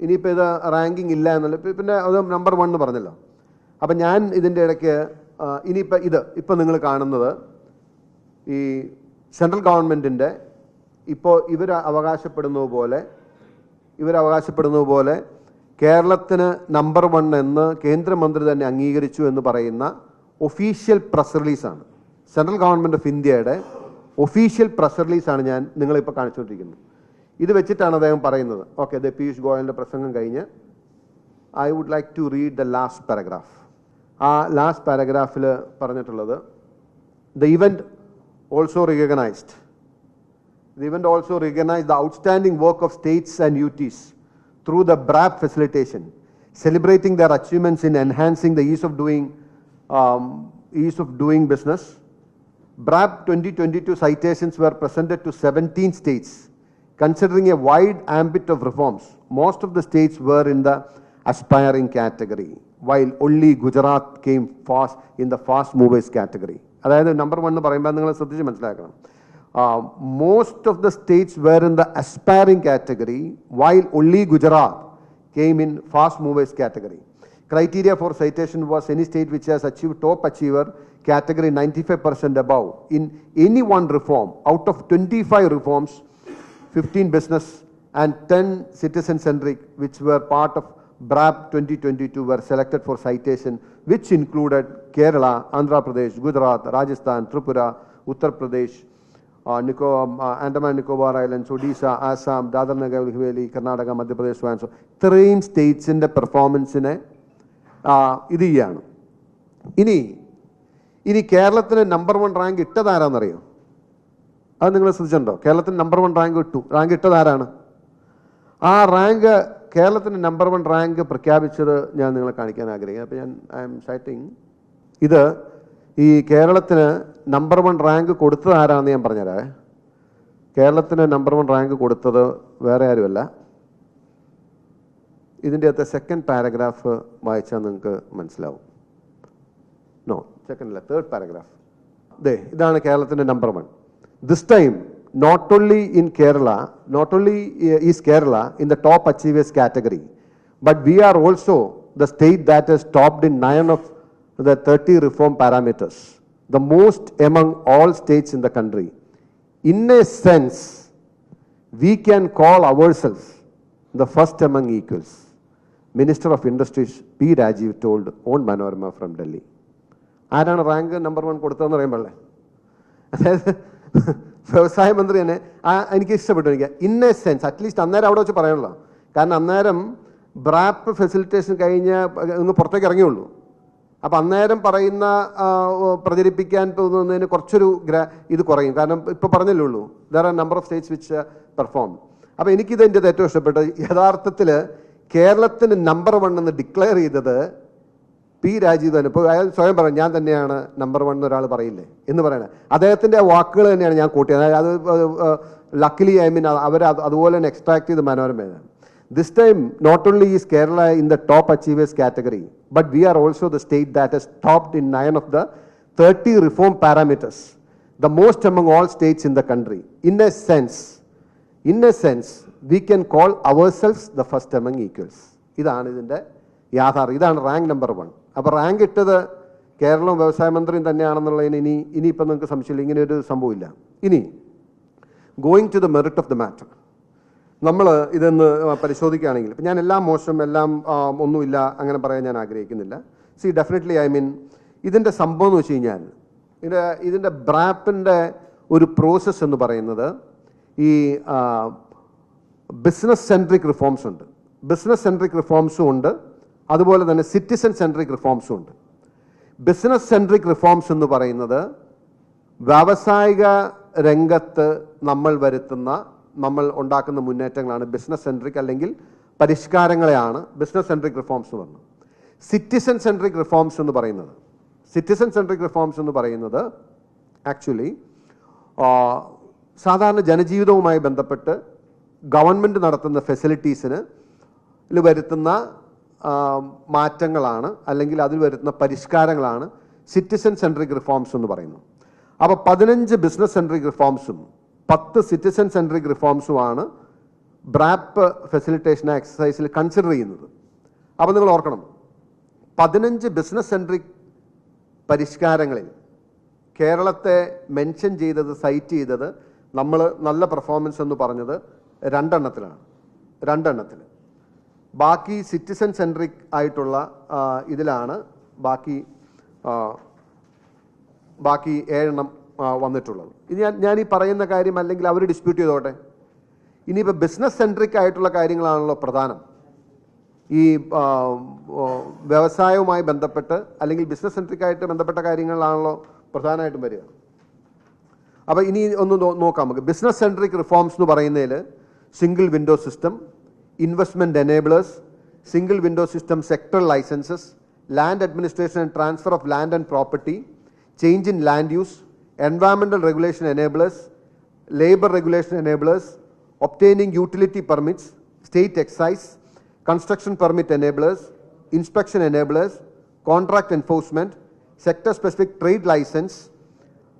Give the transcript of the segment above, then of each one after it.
ഇനിയിപ്പോൾ ഇത് റാങ്കിങ് ഇല്ല എന്നുള്ള പിന്നെ അത് നമ്പർ വൺ എന്ന് പറഞ്ഞല്ലോ. അപ്പം ഞാൻ ഇതിന്റെ ഇടയ്ക്ക് ഇനിയിപ്പോൾ ഇത് ഇപ്പം നിങ്ങൾ കാണുന്നത് ഈ സെൻട്രൽ ഗവൺമെന്റിന്റെ ഇപ്പോൾ ഇവർ അവകാശപ്പെടുന്നത് പോലെ ഇവരവകാശപ്പെടുന്നത് പോലെ കേരളത്തിന് നമ്പർ വൺ എന്ന് കേന്ദ്രമന്ത്രി തന്നെ അംഗീകരിച്ചു എന്ന് പറയുന്ന ഒഫീഷ്യൽ പ്രസ് റിലീസാണ് സെൻട്രൽ ഗവൺമെന്റ് ഓഫ് ഇന്ത്യയുടെ ഒഫീഷ്യൽ പ്രസ് റിലീസാണ് ഞാൻ നിങ്ങളിപ്പോൾ കാണിച്ചുകൊണ്ടിരിക്കുന്നത്. ഇത് വെച്ചിട്ടാണ് അദ്ദേഹം പറയുന്നത് ഓക്കെ ഇത് പീയൂഷ് ഗോയലിൻ്റെ പ്രസംഗം കഴിഞ്ഞ് I would like to read the last paragraph ആ ലാസ്റ്റ് പാരഗ്രാഫിൽ പറഞ്ഞിട്ടുള്ളത് the event also recognised The event also recognized the outstanding work of states and UTs through the BRAP facilitation, celebrating their achievements in enhancing the ease of doing, um, ease of doing business. BRAP 2022 citations were presented to 17 states, considering a wide ambit of reforms. Most of the states were in the aspiring category, while only Gujarat came fast in the fast movers category. അതായത് number one എന്ന് പറയുമ്പോൾ നിങ്ങൾ ശ്രദ്ധിച്ച് മനസ്സിലാക്കണം most of the states were in the aspiring category while only Gujarat came in fast movers category. Criteria for citation was any state which has achieved top achiever category 95% above in any one reform. Out of 25 reforms, 15 business and 10 citizen centric, which were part of BRAP 2022, were selected for citation, which included Kerala, Andhra Pradesh, Gujarat, Rajasthan, Tripura, Uttar Pradesh, uh, Nico, uh, Andaman Nicobar Islands, Odisha, Assam, Dadar Nagar Haveli, Three states in the ഇത്രയും സ്റ്റേറ്റ്സിന്റെ പെർഫോമൻസിനെ ഇത് ചെയ്യാണ് ഇനി ഇനി number one rank ഇട്ടത് ആരാന്നറിയോ അത് നിങ്ങൾ ശ്രദ്ധിച്ചിട്ടുണ്ടോ? കേരളത്തിന് നമ്പർ വൺ റാങ്ക് ഇട്ടു. റാങ്ക് ഇട്ടത് ആരാണ്? ആ റാങ്ക് കേരളത്തിന് നമ്പർ വൺ റാങ്ക് പ്രഖ്യാപിച്ചത് ഞാൻ നിങ്ങളെ കാണിക്കാൻ ആഗ്രഹിക്കുന്നു. അപ്പോൾ ഞാൻ ഐ എം സൈറ്റിംഗ് ഇത്. ഈ കേരളത്തിന് നമ്പർ വൺ റാങ്ക് കൊടുത്തത് ആരാണെന്ന് ഞാൻ പറഞ്ഞുതരാം. കേരളത്തിന് നമ്പർ വൺ റാങ്ക് കൊടുത്തത് വേറെ ആരുമല്ല. ഇതിന്റെ അകത്തെ സെക്കൻഡ് പാരഗ്രാഫ് വായിച്ചാൽ നിങ്ങൾക്ക് മനസ്സിലാവും. നോ സെക്കൻഡ് അല്ല തേർഡ് പാരഗ്രാഫ് ദേ ഇതാണ് കേരളത്തിന്റെ number one This time not only in Kerala not only is Kerala in the top achievers category but we are also the state that is topped in nine of the 30 reform parameters, the most among all states in the country. In a sense, we can call ourselves the first among equals. Minister of Industries P. Rajiv told on Manorama from Delhi. ആരാണ് rank number one കൊടുത്തതെന്ന് പറയുമ്പോഴേ അതായത് വ്യവസായ മന്ത്രി തന്നെ ആ എനിക്ക് ഇഷ്ടപ്പെട്ടു. എനിക്ക് ഇൻ എ സെൻസ് അറ്റ്ലീസ്റ്റ് അന്നേരം അവിടെ വെച്ച് പറയാനുള്ള കാരണം അന്നേരം ബ്രാപ്പ് ഫെസിലിറ്റേഷൻ കഴിഞ്ഞ് ഒന്ന് പുറത്തേക്ക് ഇറങ്ങിയുള്ളൂ. അപ്പം അന്നേരം പറയുന്ന പ്രചരിപ്പിക്കാൻ തോന്നുന്നതിന് കുറച്ചൊരു ഗ്ര ഇത് കുറയും. കാരണം ഇപ്പോൾ പറഞ്ഞല്ലേ ഉള്ളൂ there are number of states which perform അപ്പോൾ എനിക്കിത് എന്റെ ഏറ്റവും ഇഷ്ടപ്പെട്ടത്. യഥാർത്ഥത്തിൽ കേരളത്തിന് നമ്പർ വൺ എന്ന് ഡിക്ലെയർ ചെയ്തത് പി രാജീവ് തന്നെ. ഇപ്പോൾ അയാൾ സ്വയം പറഞ്ഞു ഞാൻ തന്നെയാണ് നമ്പർ വൺ എന്നൊരാൾ പറയില്ലേ? എന്ന് പറയണത് അദ്ദേഹത്തിന്റെ വാക്കുകൾ തന്നെയാണ് ഞാൻ കൂട്ടിയത്. അത് ലക്കിലി ഐ മീൻ അവർ അതുപോലെ തന്നെ എക്സ്ട്രാക്ട് ചെയ്ത് മനോരമയാണ് this time not only is Kerala in the top achievers category but we are also the state that is topped in nine of the thirty reform parameters the most among all states in the country in a sense in a sense we can call ourselves the first among equals ഇതാണ് ഇതിന്റെ യാഥാർത്ഥ്യം. ഇതാണ് rank number one അപ്പോൾ rank ഇട്ടത് കേരളവും വ്യവസായ മന്ത്രിയും തന്നെയാണെന്നുള്ളതിന് ഇനി ഇനിയിപ്പോൾ നിങ്ങൾക്ക് സംശയമില്ല. ഇങ്ങനെ ഒരു സംഭവമില്ല. ഇനി going to the merit of the matter നമ്മൾ ഇതൊന്ന് പരിശോധിക്കുകയാണെങ്കിൽ ഇപ്പം ഞാൻ എല്ലാം മോശം എല്ലാം ഒന്നുമില്ല അങ്ങനെ പറയാൻ ഞാൻ ആഗ്രഹിക്കുന്നില്ല. സി ഡെഫിനറ്റ്ലി ഐ മീൻ ഇതിന്റെ സംഭവം എന്ന് വെച്ച് കഴിഞ്ഞാൽ ഇതിന്റെ ഇതിന്റെ ബ്രാപ്പിന്റെ ഒരു പ്രോസസ്സ് എന്ന് പറയുന്നത് ഈ ബിസിനസ് സെൻട്രിക് റിഫോംസ് ഉണ്ട്. ബിസിനസ് സെൻട്രിക് റിഫോംസും ഉണ്ട്. അതുപോലെ തന്നെ സിറ്റിസൺ സെൻട്രിക് റിഫോംസും ഉണ്ട്. ബിസിനസ് സെൻട്രിക് റിഫോംസ് എന്ന് പറയുന്നത് വ്യാവസായിക രംഗത്ത് നമ്മൾ വരുത്തുന്ന നമ്മൾ ഉണ്ടാക്കുന്ന മുന്നേറ്റങ്ങളാണ് ബിസിനസ് സെൻട്രിക് അല്ലെങ്കിൽ പരിഷ്കാരങ്ങളെയാണ് ബിസിനസ് സെൻട്രിക് റിഫോംസ് എന്ന് പറഞ്ഞത്. സിറ്റിസൺ സെൻട്രിക് റിഫോംസ് എന്ന് പറയുന്നത് സിറ്റിസൺ സെൻട്രിക് റിഫോംസ് എന്ന് പറയുന്നത് ആക്ച്വലി സാധാരണ ജനജീവിതവുമായി ബന്ധപ്പെട്ട് ഗവൺമെന്റ് നടത്തുന്ന ഫെസിലിറ്റീസിന് വരുത്തുന്ന മാറ്റങ്ങളാണ് അല്ലെങ്കിൽ അതിൽ വരുത്തുന്ന പരിഷ്കാരങ്ങളാണ് സിറ്റിസൺ സെൻട്രിക് റിഫോംസ് എന്ന് പറയുന്നത് അപ്പോൾ പതിനഞ്ച് ബിസിനസ് സെൻട്രിക് റിഫോംസും പത്ത് സിറ്റിസൺ സെൻട്രിക് റിഫോംസുമാണ് ബ്രാപ്പ് ഫെസിലിറ്റേഷൻ എക്സസൈസിൽ കൺസിഡർ ചെയ്യുന്നത്. അപ്പോൾ നിങ്ങൾ ഓർക്കണം പതിനഞ്ച് ബിസിനസ് സെൻട്രിക് പരിഷ്കാരങ്ങളിൽ കേരളത്തെ മെൻഷൻ ചെയ്തത് സൈറ്റ് ചെയ്തത് നമ്മൾ നല്ല പെർഫോമൻസ് എന്ന് പറഞ്ഞത് രണ്ടെണ്ണത്തിലാണ്. രണ്ടെണ്ണത്തിൽ. ബാക്കി സിറ്റിസൺ സെൻട്രിക് ആയിട്ടുള്ള ഇതിലാണ് ബാക്കി ബാക്കി ഏഴെണ്ണം വന്നിട്ടുള്ളത്. ഇത് ഞാൻ ഞാൻ ഈ പറയുന്ന കാര്യം അല്ലെങ്കിൽ അവർ ഡിസ്പ്യൂട്ട് ചെയ്തോട്ടെ. ഇനിയിപ്പോൾ ബിസിനസ് സെൻട്രിക് ആയിട്ടുള്ള കാര്യങ്ങളാണല്ലോ പ്രധാനം. ഈ വ്യവസായവുമായി ബന്ധപ്പെട്ട് അല്ലെങ്കിൽ ബിസിനസ് സെൻട്രിക് ആയിട്ട് ബന്ധപ്പെട്ട കാര്യങ്ങളാണല്ലോ പ്രധാനമായിട്ടും വരിക. അപ്പോൾ ഇനി ഒന്ന് നോക്കാം നമുക്ക്. ബിസിനസ് സെൻട്രിക് റിഫോംസ് എന്ന് പറയുന്നതിൽ single window system investment enablers, single window system sector licenses, land administration and transfer of land and property, change in land use, environmental regulation enablers, labor regulation enablers, obtaining utility permits, state excise, construction permit enablers, inspection enablers, contract enforcement, sector-specific trade license,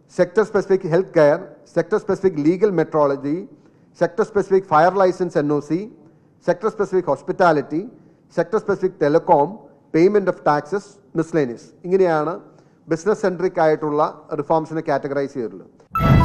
sector-specific healthcare, sector-specific legal metrology, sector-specific fire license NOC, sector-specific hospitality, sector-specific telecom, payment of taxes, miscellaneous. ഇങ്ങനെയാണ് business centric ആയിട്ടുള്ള റിഫോംസിനെ categorise ചെയ്തിട്ടുള്ളത്